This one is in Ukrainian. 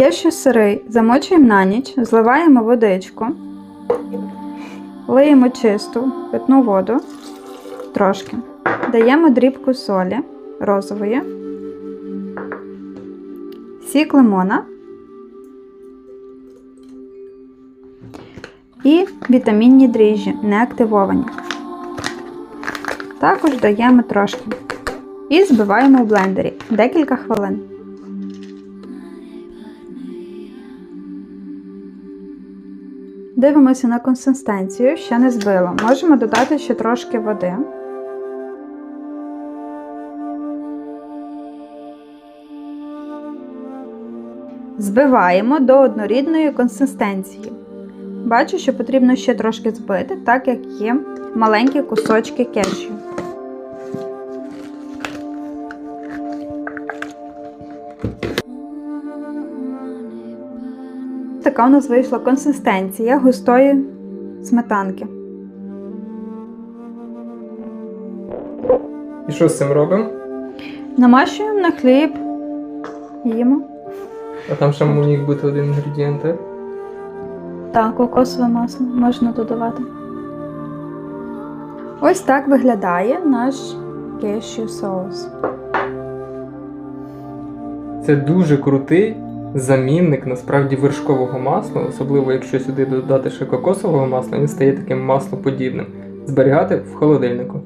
Кешю сирий замочуємо на ніч, зливаємо водичку, лиємо чисту питну воду трошки, даємо дрібку солі розової, сік лимона і вітамінні дріжджі не активовані. Також даємо трошки і збиваємо в блендері декілька хвилин. Дивимося на консистенцію, ще не збило. Можемо додати ще трошки води. Збиваємо до однорідної консистенції. Бачу, що потрібно ще трошки збити, так як є маленькі кусочки кешю. Така у нас вийшла консистенція густої сметанки. І що з цим робимо? Намащуємо на хліб, їмо. А там ще міг бути один інгредієнт. так? Так, кокосове масло можна додавати. Ось так виглядає наш кешю соус. Це дуже крутий замінник насправді вершкового масла, особливо якщо сюди додати ще кокосового масла, він стає таким маслоподібним. Зберігати в холодильнику.